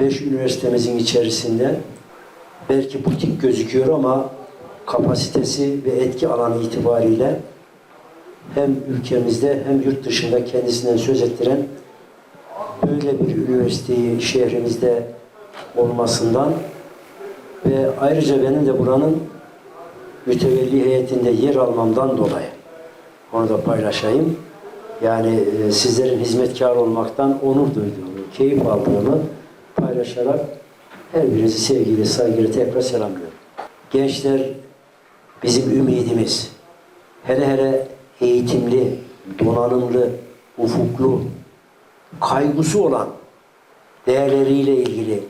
Beş üniversitemizin içerisinde belki butik gözüküyor ama kapasitesi ve etki alanı itibariyle hem ülkemizde hem yurt dışında kendisinden söz ettiren böyle bir üniversiteyi şehrimizde olmasından ve ayrıca benim de buranın mütevelli heyetinde yer almamdan dolayı onu da paylaşayım. Yani e, sizlerin hizmetkar olmaktan onur duyduğumu, keyif aldığımı paylaşarak her birinizi sevgiyle, saygıyla tekrar selamlıyorum. Gençler bizim ümidimiz. Hele hele eğitimli, donanımlı, ufuklu, kaygısı olan, değerleriyle ilgili,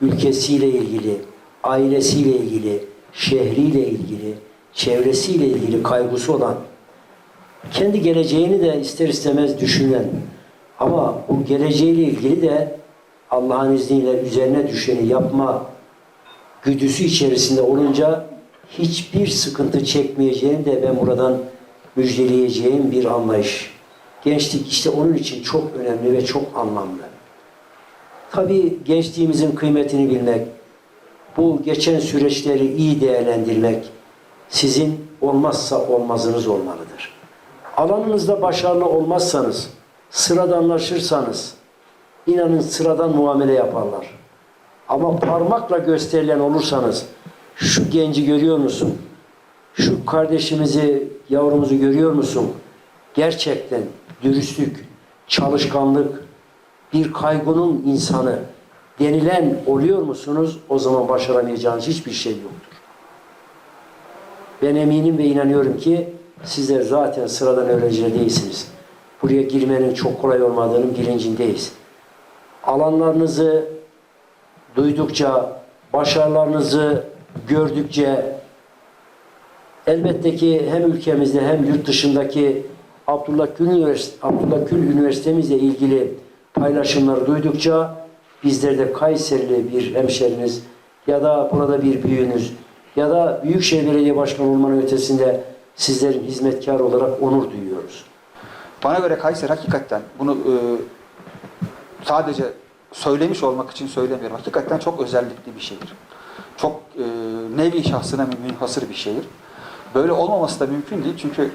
ülkesiyle ilgili, ailesiyle ilgili, şehriyle ilgili, çevresiyle ilgili kaygısı olan, kendi geleceğini de ister istemez düşünen ama bu geleceğiyle ilgili de Allah'ın izniyle üzerine düşeni yapma güdüsü içerisinde olunca hiçbir sıkıntı çekmeyeceğini de ben buradan müjdeleyeceğim bir anlayış. Gençlik işte onun için çok önemli ve çok anlamlı. Tabii gençliğimizin kıymetini bilmek, bu geçen süreçleri iyi değerlendirmek sizin olmazsa olmazınız olmalıdır. Alanınızda başarılı olmazsanız, sıradanlaşırsanız, inanın sıradan muamele yaparlar. Ama parmakla gösterilen olursanız, şu genci görüyor musun? Şu kardeşimizi, yavrumuzu görüyor musun? Gerçekten dürüstlük, çalışkanlık, bir kaygının insanı denilen oluyor musunuz? O zaman başaramayacağınız hiçbir şey yoktur. Ben eminim ve inanıyorum ki sizler zaten sıradan öğrenciler değilsiniz. Buraya girmenin çok kolay olmadığının bilincindeyiz. Alanlarınızı duydukça, başarılarınızı gördükçe elbette ki hem ülkemizde hem yurt dışındaki Abdullah Gül, Üniversitesi, Abdullah Gül Üniversitemizle ilgili paylaşımları duydukça bizler de Kayserili bir hemşeriniz ya da burada bir büyüğünüz ya da Büyükşehir Belediye Başkanı olmanın ötesinde sizlerin hizmetkar olarak onur duyuyoruz. Bana göre Kayseri hakikaten bunu e, sadece söylemiş olmak için söylemiyorum. Hakikaten çok özellikli bir şehir. Çok e, nevi şahsına münhasır bir şehir. Böyle olmaması da mümkün değil çünkü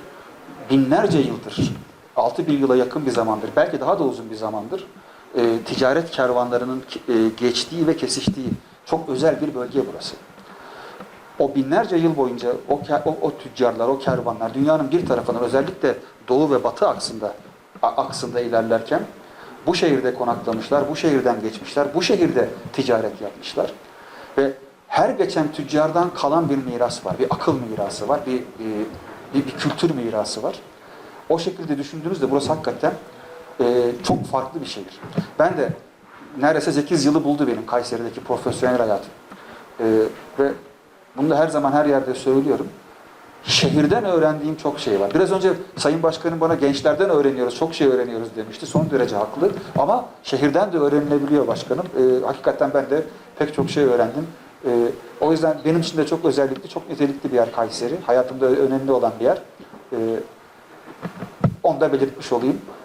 binlerce yıldır, 6 bin yıla yakın bir zamandır, belki daha da uzun bir zamandır e, ticaret kervanlarının e, geçtiği ve kesiştiği çok özel bir bölge burası. O binlerce yıl boyunca o, o, o tüccarlar, o kervanlar dünyanın bir tarafından özellikle doğu ve batı aksında aksında ilerlerken bu şehirde konaklamışlar, bu şehirden geçmişler, bu şehirde ticaret yapmışlar. Ve her geçen tüccardan kalan bir miras var, bir akıl mirası var, bir, bir, bir kültür mirası var. O şekilde düşündüğünüzde burası hakikaten e, çok farklı bir şehir. Ben de neredeyse 8 yılı buldu benim Kayseri'deki profesyonel hayatım. E, ve bunu da her zaman her yerde söylüyorum. Şehirden öğrendiğim çok şey var. Biraz önce Sayın Başkanım bana gençlerden öğreniyoruz, çok şey öğreniyoruz demişti. Son derece haklı. Ama şehirden de öğrenilebiliyor başkanım. Ee, hakikaten ben de pek çok şey öğrendim. Ee, o yüzden benim için de çok özellikli, çok nitelikli bir yer Kayseri. Hayatımda önemli olan bir yer. Ee, onu da belirtmiş olayım.